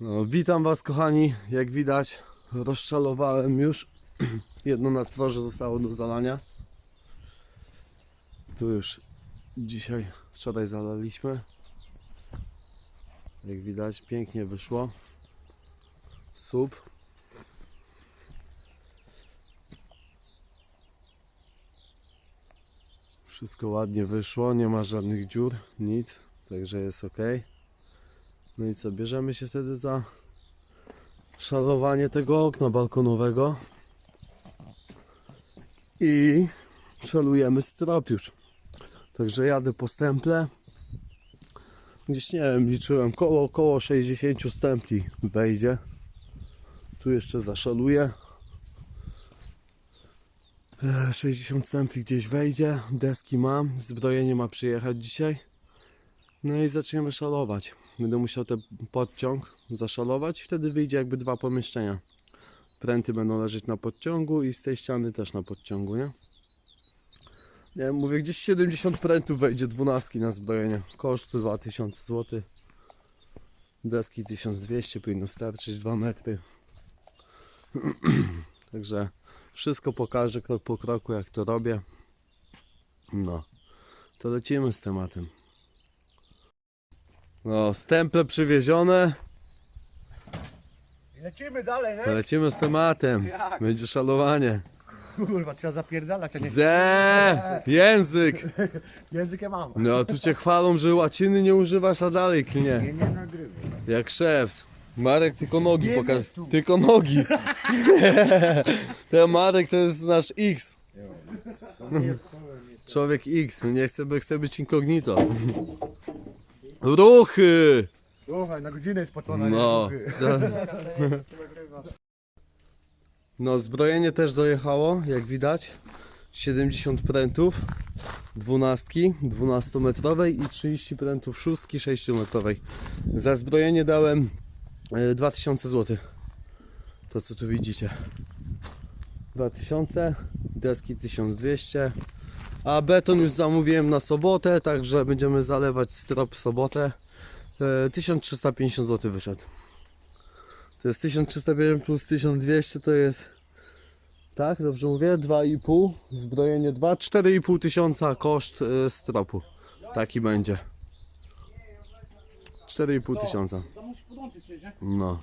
No, witam Was kochani, jak widać rozszalowałem już. Jedno nadproże zostało do zalania. Tu już dzisiaj, wczoraj zalaliśmy. Jak widać pięknie wyszło. Słup wszystko ładnie wyszło, nie ma żadnych dziur, nic, także jest ok no i co, bierzemy się wtedy za szalowanie tego okna balkonowego i szalujemy strop już. Także jadę po stemple. Gdzieś nie wiem, liczyłem koło, koło 60 stempli wejdzie. Tu jeszcze zaszaluję. E, 60 stempli gdzieś wejdzie. Deski mam. Zbrojenie ma przyjechać dzisiaj. No i zaczniemy szalować. Będę musiał ten podciąg zaszalować wtedy wyjdzie jakby dwa pomieszczenia. Pręty będą leżeć na podciągu i z tej ściany też na podciągu, nie? Nie mówię, gdzieś 70 prętów wejdzie dwunastki na zbrojenie. Koszt 2000 zł. Deski 1200 powinno starczyć 2 metry. Także wszystko pokażę krok po kroku jak to robię. No, to lecimy z tematem. No, stemple przywiezione. Lecimy dalej, nie? Lecimy z tematem. Jak? Będzie szalowanie. Kurwa, trzeba zapierdalać, a nie Ze język. językiem mam. No, tu cię chwalą, że łaciny nie używasz, a dalej klnie. Nie, nie nagrywam. Jak szef. Marek tylko nogi tu. Tylko nogi. Ten Marek to jest nasz X. Człowiek X. Nie chce, by chce być incognito. Ruchy! Słuchaj, na godzinę jest pocona. No. Za... No, zbrojenie też dojechało, jak widać. 70 prętów, 12, 12-metrowej i 30 prętów szóstki 6-metrowej. Za zbrojenie dałem e, 2000 zł. To co tu widzicie. 2000, deski 1200. A beton już zamówiłem na sobotę, także będziemy zalewać strop w sobotę. E, 1350 zł wyszedł. To jest 1350 plus 1200 to jest tak, dobrze mówię? 2,5 zbrojenie 2, 4,5 tysiąca koszt e, stropu. Taki będzie. 4,5 tysiąca. No.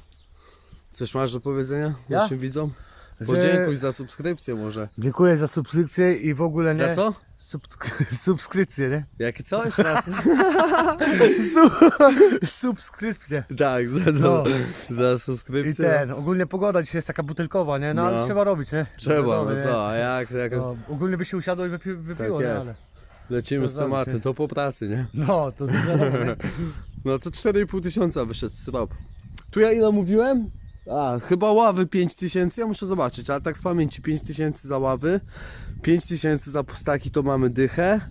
Coś masz do powiedzenia Ja? naszym widzom? Że- Podziękuj za subskrypcję może. Dziękuję za subskrypcję i w ogóle nie. Za co? Subsk- subskrypcję, nie? Jakie co? Jeszcze raz? Su- subskrypcję. tak, za, za, No. za I subskrypcję. ten, ogólnie pogoda dzisiaj jest taka butelkowa, nie? No, ale No. trzeba robić, nie? Trzeba, Wiadomo, no nie? co, a jak, jak No, ogólnie by się usiadło i wypi- wypiło, Tak nie? jest. Ale... lecimy z to tematem, to po pracy, nie? No, to wiadomo, nie? No to 4,5 tysiąca wyszedł strop. Tu ja ile mówiłem? A, chyba ławy 5 tysięcy, ja muszę zobaczyć, ale tak z pamięci 5 tysięcy za ławy, 5 tysięcy za pustaki to mamy dychę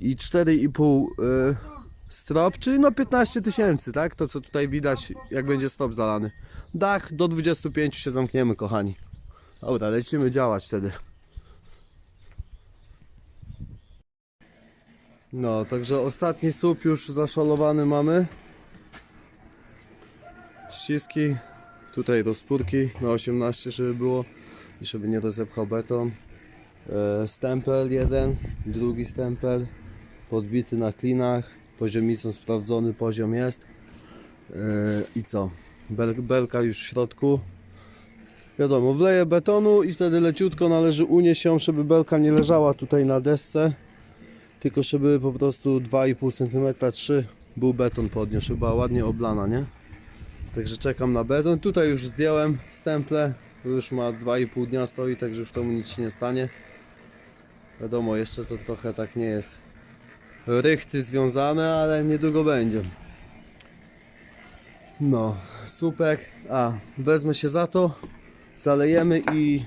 i 4,5 y, strop, czyli no 15 tysięcy, tak? To co tutaj widać, jak będzie strop zalany. Dach do 25 się zamkniemy, kochani. Dobra, lecimy działać wtedy. No, także ostatni słup już zaszalowany mamy. Ściski, tutaj rozpórki na 18, żeby było i żeby nie rozepchał beton. E, stempel jeden, drugi stempel, podbity na klinach, poziomicą sprawdzony poziom jest. E, I co? Bel, belka już w środku. Wiadomo, wleję betonu i wtedy leciutko należy unieść ją, żeby belka nie leżała tutaj na desce tylko żeby po prostu 2,5 cm 3 był beton podniósł, żeby była ładnie oblana, nie? Także czekam na beton. Tutaj już zdjąłem stemple, już ma 2,5 dnia stoi, także już temu nic się nie stanie. Wiadomo, jeszcze to trochę tak nie jest rychty związane, ale niedługo będzie. No, słupek. A, wezmę się za to, zalejemy i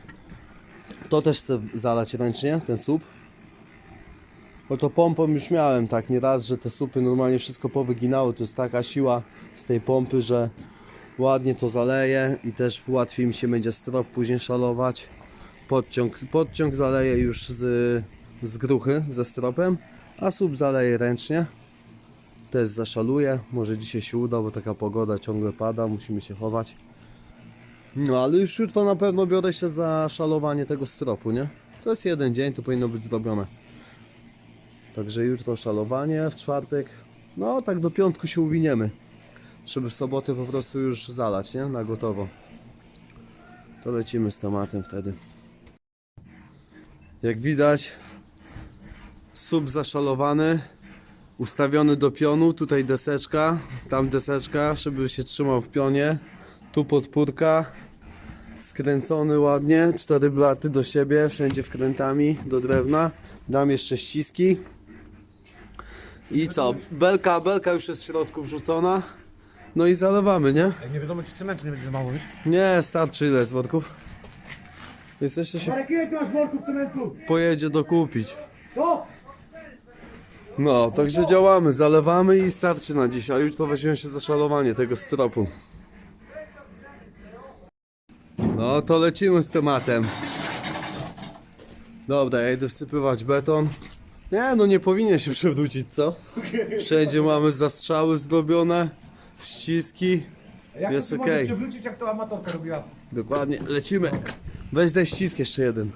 to też chcę zalać ręcznie, ten słup. Bo to pompą już miałem tak nieraz, że te słupy normalnie wszystko powyginało. To jest taka siła z tej pompy, że ładnie to zaleje i też łatwiej mi się będzie strop później szalować. Podciąg, podciąg zaleję już z, z gruchy, ze stropem, a słup zaleję ręcznie. też zaszaluję. Może dzisiaj się uda, bo taka pogoda ciągle pada, musimy się chować. No ale już jutro na pewno biorę się za szalowanie tego stropu, nie? To jest jeden dzień, to powinno być zrobione. Także jutro szalowanie, w czwartek, no tak do piątku się uwiniemy. Żeby w sobotę po prostu już zalać, nie? Na gotowo. To lecimy z tematem wtedy. Jak widać, sub zaszalowany, ustawiony do pionu, tutaj deseczka, tam deseczka, żeby się trzymał w pionie. Tu podpórka, skręcony ładnie, cztery blaty do siebie, wszędzie wkrętami do drewna. Dam jeszcze ściski. I co? Belka, belka już jest w środku wrzucona. No i zalewamy, nie? Ej, Nie wiadomo czy cementu nie będzie za mało, wiesz? Nie, starczy ile z worków? Więc jeszcze się Marek, ile ty masz worków cementu? pojedzie dokupić. To? No, także działamy, zalewamy i starczy na dzisiaj. A jutro weźmiemy się za szalowanie tego stropu. No, to lecimy z tematem. Dobra, ja idę wsypywać beton. Nie, no nie powinien się przewrócić, co? Wszędzie mamy zastrzały zrobione, ściski. Jak Jest to się okej. może przewrócić, jak to amatorka robiła? Dokładnie, lecimy. Weź daj ścisk jeszcze jeden.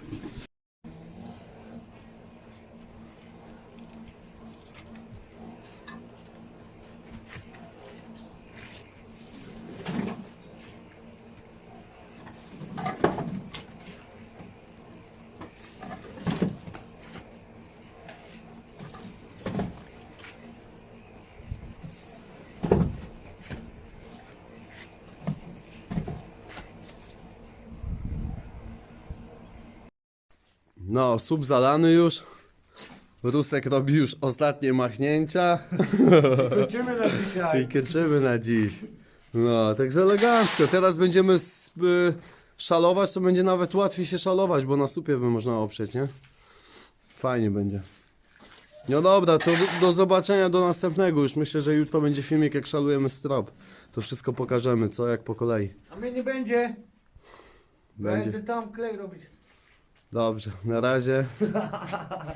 No, sub zalany już. Rusek robi już ostatnie machnięcia Kończymy na dzisiaj. i kończymy na dziś. No, także elegancko. Teraz będziemy s- y, szalować, to będzie nawet łatwiej się szalować, bo na supie by można oprzeć, nie? Fajnie będzie. No dobra, to do, do zobaczenia do następnego. Już myślę, że jutro będzie filmik jak szalujemy strop. To wszystko pokażemy, co jak po kolei. A mnie nie będzie. Będzie. Będę tam klej robić. Dobrze, na razie.